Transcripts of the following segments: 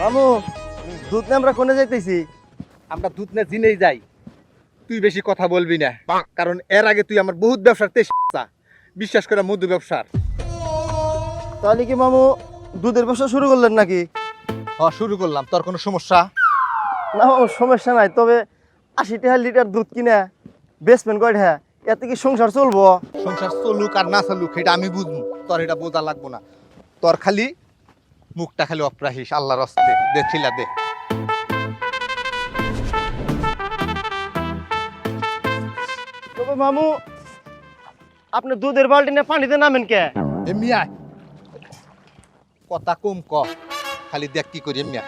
মামু দুধ নিয়ে আমরা কোনে যাইতেছি? আমরা দুধ না জিনেই যাই। তুই বেশি কথা বলবি না কারণ এর আগে তুই আমার বহুত ব্যবসার তেষ্টা। বিশ্বাস করে মধু ব্যবসার। তাহলে কি মামু দুধের ব্যবসা শুরু করলেন নাকি? হ্যাঁ শুরু করলাম। তোর কোনো সমস্যা? না মামু সমস্যা নাই তবে আশি টাকা লিটার দুধ কিনে বেচবেন কয়টা? এতে কি সংসার চলবো? সংসার চলুক আর না চলুক এটা আমি বুঝব। তোর এটা বোঝা লাগবো না। তোর খালি মুখটা খালি অপ্রাহিস আল্লাহর হস্তে। দে ছিলা দে। তবে মামু আপনি দুধের বালতি নিয়ে পানিতে নামেন কে? এমনি কথা কম ক। খালি দেখ কি করি এমনি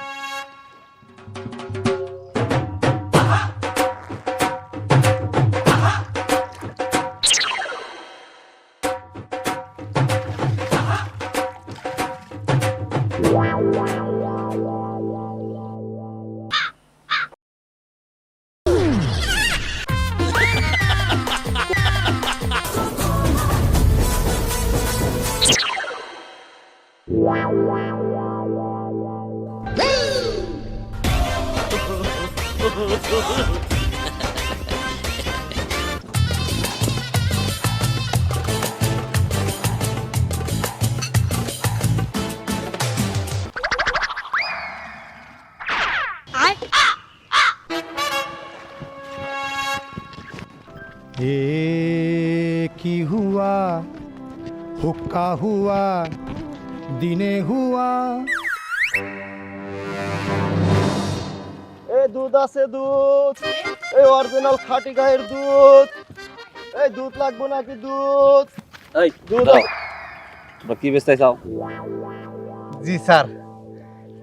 की हुआ हुक्का हुआ দিনে হুয়া। এই দুধ আছে দুধ। এই অরিজিনাল খাটি গায়ের দুধ। এই দুধ লাগবে নাকি দুধ? এই দুধ কি বেচতে চাও? জি স্যার।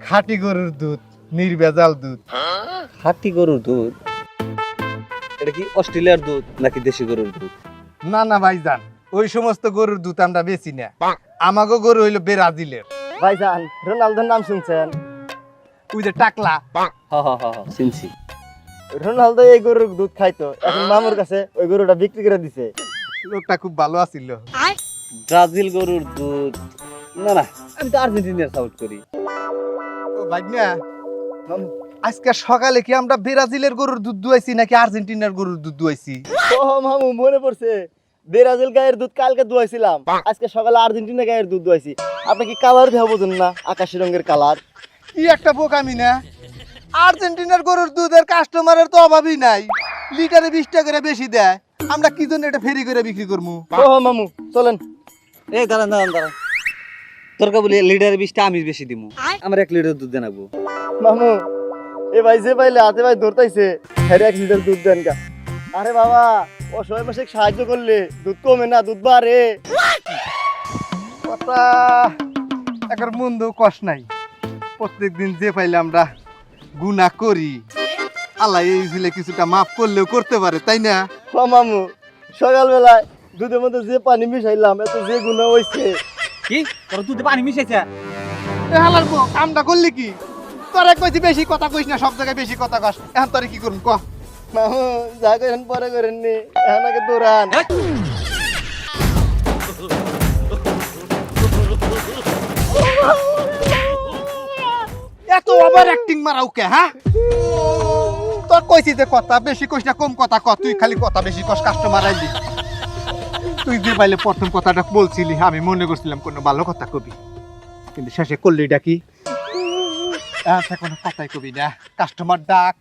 খাটি গরুর দুধ নির্ভেজাল দুধ। খাটি গরুর দুধ? এটা কি অস্ট্রেলিয়ার দুধ নাকি দেশি গরুর দুধ? না না ভাইজান। ওই সমস্ত গরুর দুধ আমরা বেচি না। আমাগো গরু হইল ব্রাজিলের। ভাইজান রোনালদোর নাম শুনছেন? ওই যে টাকলা। হা হা হা চিনছি রোনালদো এই গরুর দুধ খাইতো এখন মামুর কাছে ওই গরুটা বিক্রি করে দিছে। লোকটা খুব ভালো আছিল। ব্রাজিল গরুর দুধ না না আমি তো আর্জেন্টিনার সাউট করি। ও ভাইনা আজকে সকালে কি আমরা ব্রাজিলের গরুর দুধ দুয়াইছি নাকি আর্জেন্টিনার গরুর দুধ দুয়াইছি? ও মামু মনে পড়ছে। ব্রাজিল গায়ের দুধ কালকে দুয়াইছিলাম আজকে সকালে আর্জেন্টিনা গায়ের দুধ দুয়াইছি আপনি কি কালার দেওয়া বোঝেন না? আকাশি রঙের কালার কি একটা বোকামি না আর্জেন্টিনার গরুর দুধের কাস্টমারের তো অভাবই নাই। লিটারে বিশ টাকা করে বেশি দেয়। আমরা কি জন্য এটা ফেরি করে বিক্রি করব ও মামু চলেন। এই দাঁড়ান দাঁড়ান দাঁড়ান। তোর বলি লিটারের বিষটা আমি বেশি দিমু। আমার এক লিটার দুধ দেন মামু এ ভাই যে পাইলে হাতে ভাই ধরতাইছে হ্যাঁ এক লিটার দুধ দেন আরে বাবা ও ছয় মাসে সাহায্য করলে দুধ কমে না দুধ বাড়ে। কথা এখন মন্দ কষ্ট নাই। প্রত্যেকদিন যে পাইলে আমরা গুণা করি। আল্লাহ এই ছেলে কিছুটা মাফ করলেও করতে পারে তাই না? ও মামু সকালবেলায় দুধের মধ্যে যে পানি মিশাইলাম এত যে গুণা হইছে। কি? তোর দুধে পানি মিশাইছে? এ হালার কামটা করলি কি? তোরা কইছি বেশি কথা কইস না সব জায়গায় বেশি কথা কস। এখন তোরে কি করুন ক? মামু, যা করেন, পরে করেন নি। আগে দৌড়ান। এত ওভার অ্যাক্টিং মারাও কে হ্যাঁ? তোর কইছি যে কথা, বেশি কইস না, কম কথা ক তুই খালি কথা বেশি কস কাস্টমার আইলি। তুই যে পাইলে প্রথম কথাটা বলছিলি, আমি মনে করছিলাম কোনো ভালো কথা কবি। কিন্তু শেষে করলি ডাকি আচ্ছা কোনো কথাই কবি না। কাস্টমার ডাক।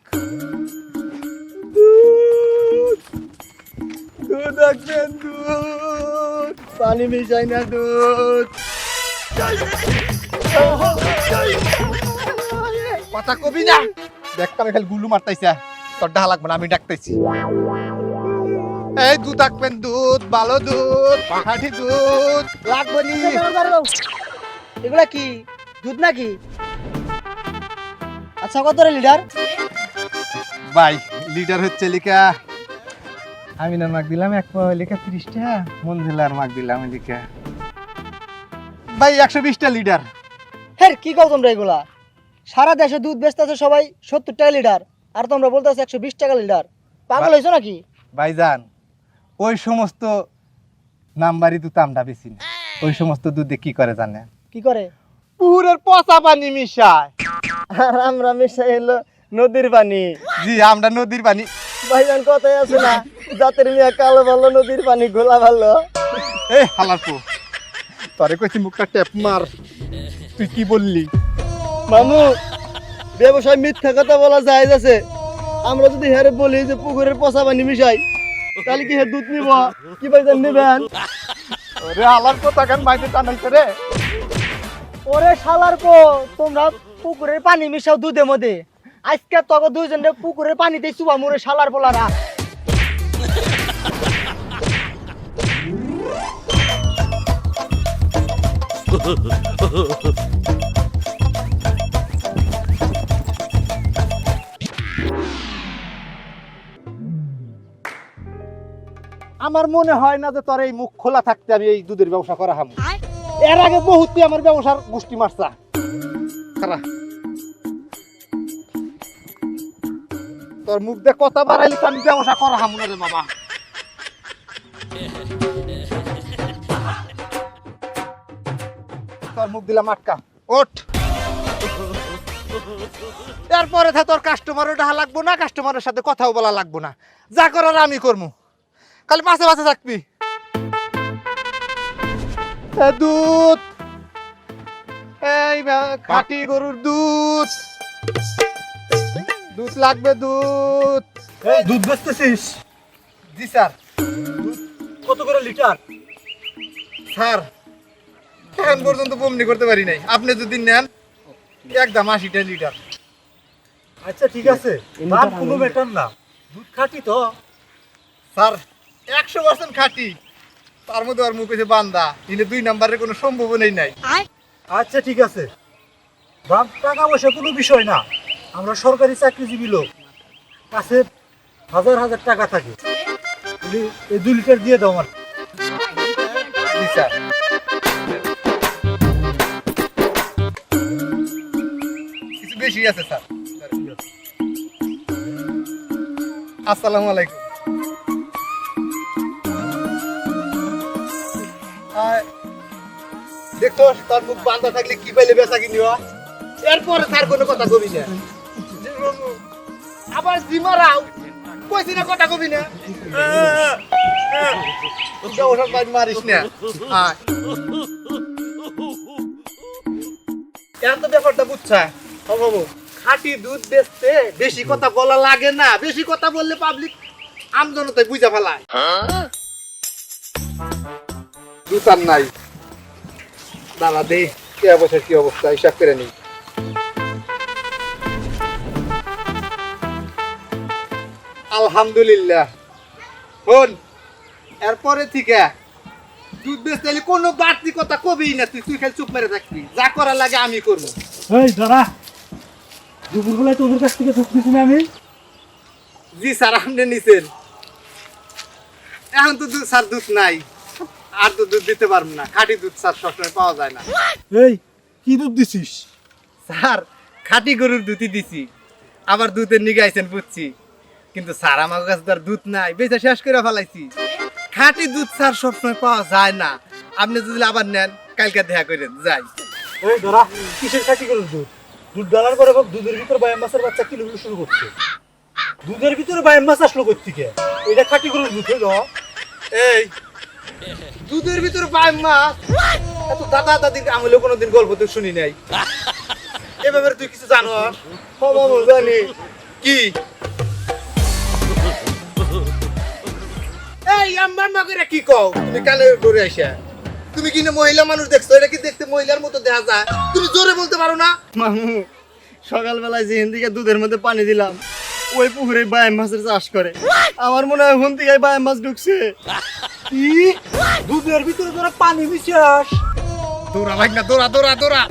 দুধ রাখবেন দুধ। পানি মিশাই না দুধ। কথা কবি না। দেখ আমি খালি গুলু মারতাইছে। তোর ডাহা লাগবে না আমি ডাকতেছি এই দুধ রাখবেন দুধ ভালো দুধ খাঁটি দুধ। লাগবে নি। এগুলা কি? দুধ নাকি? আচ্ছা কত রে লিটার ভাই লিটার হচ্ছে লিখা আমি না মাগ দিলাম এক পাওয়া লিখা ত্রিশটা। মঞ্জিলার মাগ দিলাম লিখা ভাই একশো বিশটা লিটার হ্যাঁ কি কও তোমরা এগুলা? সারা দেশে দুধ বেচতেছে সবাই সত্তর টাকা লিটার আর তোমরা বলতেছো একশো বিশ টাকা লিটার পাগল হয়েছো নাকি? ভাইজান ওই সমস্ত নাম্বারই দুধ আমরা বেশি না। ওই সমস্ত দুধে কি করে জানে? কি করে? পুকুরের পচা পানি মিশায়। আর আমরা মিশাই এলো নদীর পানি। জি আমরা নদীর পানি ভাইজান কথাই আছে না। জাতের মিয়া কালো ভালো নদীর পানি গোলা ভালো। এ হালার পু তোরে কইছি মুখটা টেপ মার। তুই কি বললি? মামু ব্যবসায় মিথ্যা কথা বলা যায় আছে। আমরা যদি হেরে বলি যে পুকুরের পচা পানি মিশাই তাহলে কি হে দুধ নিব? কি ভাইজান নেবেন? ওরে হালার কথা কেন বাইতে টানাইছে রে? ওরে শালার পো তোমরা পুকুরের পানি মিশাও দুধের মধ্যে। আজকে তোকে দুইজনে পুকুরের পানিতে চুবা মুরে শালার পোলারা। আমার মনে হয় না যে তোর এই মুখ খোলা থাকতে আমি এই দুধের ব্যবসা করা হাম। এর আগে বহুত তুই আমার ব্যবসার গোষ্ঠী মারছা। খারা। তোর মুখ দিয়ে কথা বাড়াইলে তো আমি ব্যবসা করা হাম রে বাবা। তোর মুখ দিলাম আটকা। ওঠ। এরপরে থা তোর কাস্টমারও ডাহা লাগবো না কাস্টমারের সাথে কথাও বলা লাগবো না। যা করার আমি করব খালি পাশে পাশে থাকবি। দুধ। এই খাঁটি গরুর দুধ। দুধ লাগবে দুধ। দুধ বেচতেছিস? জি স্যার। কত করে লিটার? স্যার এখন পর্যন্ত বমনি করতে পারি নাই। আপনি যদি নেন একদম আশিটা লিটার। আচ্ছা ঠিক আছে। দাম কোনো ম্যাটার না। দুধ খাঁটি তো। স্যার একশো পার্সেন্ট খাঁটি। তার মধ্যে আর মুখ বান্দা নিলে দুই নাম্বারের কোনো সম্ভাবনাই নাই। আচ্ছা ঠিক আছে। দাম টাকা পয়সা কোনো বিষয় না। আমরা সরকারি চাকরিজীবী লোক। কাছে হাজার হাজার টাকা থাকে। এই দু লিটার দিয়ে দাও আমার। কিছু বেশি আছে, স্যার। আসসালামু আলাইকুম। দেখতো তার মুখ বান্ধা থাকলে কি পাইলে বেচা কিনি হয়? এরপরে তার কোনো কথা কবি না। আবার জিমারাও। কইছি না কথা কবি না? ওসব বাইর মারিস না। আয়। তো ব্যাপারটা বুঝছা? ও বাবু খাঁটি দুধ বেচতে বেশি কথা বলা লাগে না। বেশি কথা বললে পাবলিক আমজনতায় বুঝা ফেলায়। দুধ আর নাই। দাদা দে কে অবস্থা কি অবস্থা? হিসাব করে নেই আলহামদুলিল্লাহ। শোন এরপরে থেকে দুধ বেচতে হলে কোনো বাড়তি কথা কবি না তুই তুই খালি চুপ মেরে থাকবি। যা করার লাগে আমি করব। এই দাঁড়া। দুপুরবেলায় তোদের কাছ থেকে দুধ দিছি না আমি? জি স্যার আপনি নিছেন। এখন তো দুধ স্যার দুধ নাই। আর তো দুধ দিতে পারব না। খাঁটি দুধ স্যার সবসময় পাওয়া যায় না। এই কি দুধ দিছিস? স্যার খাঁটি গরুর দুধই দিছি। আবার দুধের নিগাইছেন বুঝছি। কিন্তু স্যার আমার কাছে তো আর দুধ নাই। বেচা শেষ করে ফেলাইছি। খাঁটি দুধ স্যার সবসময় পাওয়া যায় না। আপনি যদি আবার নেন কালকে দেখা করেন যাই। এই দাঁড়া কিসের খাটি গরুর দুধ? দুধ ডালার পরে দুধের ভিতর বায়াম মাছের বাচ্চা কিলো শুরু করছে? দুধের ভিতরে বায়াম মাছ আসলো কোথেকে এটা খাটি গরুর দুধ হইল এই দুধের ভিতরে পায় মাছ? এত দাদা দাদির আমলে কোনোদিন গল্প তো শুনি নাই। এ ব্যাপারে তুই কিছু জানো জানি। কি? আমার মাগেরা কি কও? তুমি কানে ধরে আইসা তুমি কি না মহিলা মানুষ দেখছ এটা কি দেখতে মহিলার মতো দেখা যায়? তুমি জোরে বলতে পারো না? মামু সকালবেলায় যে হিন্দিকে দুধের মধ্যে পানি দিলাম ওই পুকুরে বায়াম মাছের চাষ করে। আমার মনে হয় হুন থেকে বায়াম মাছ ঢুকছে। কি দুধের ভিতরে তোরা পানি মিশাস। দৌড়া ভাই না দৌড়া দৌড়া দৌড়া।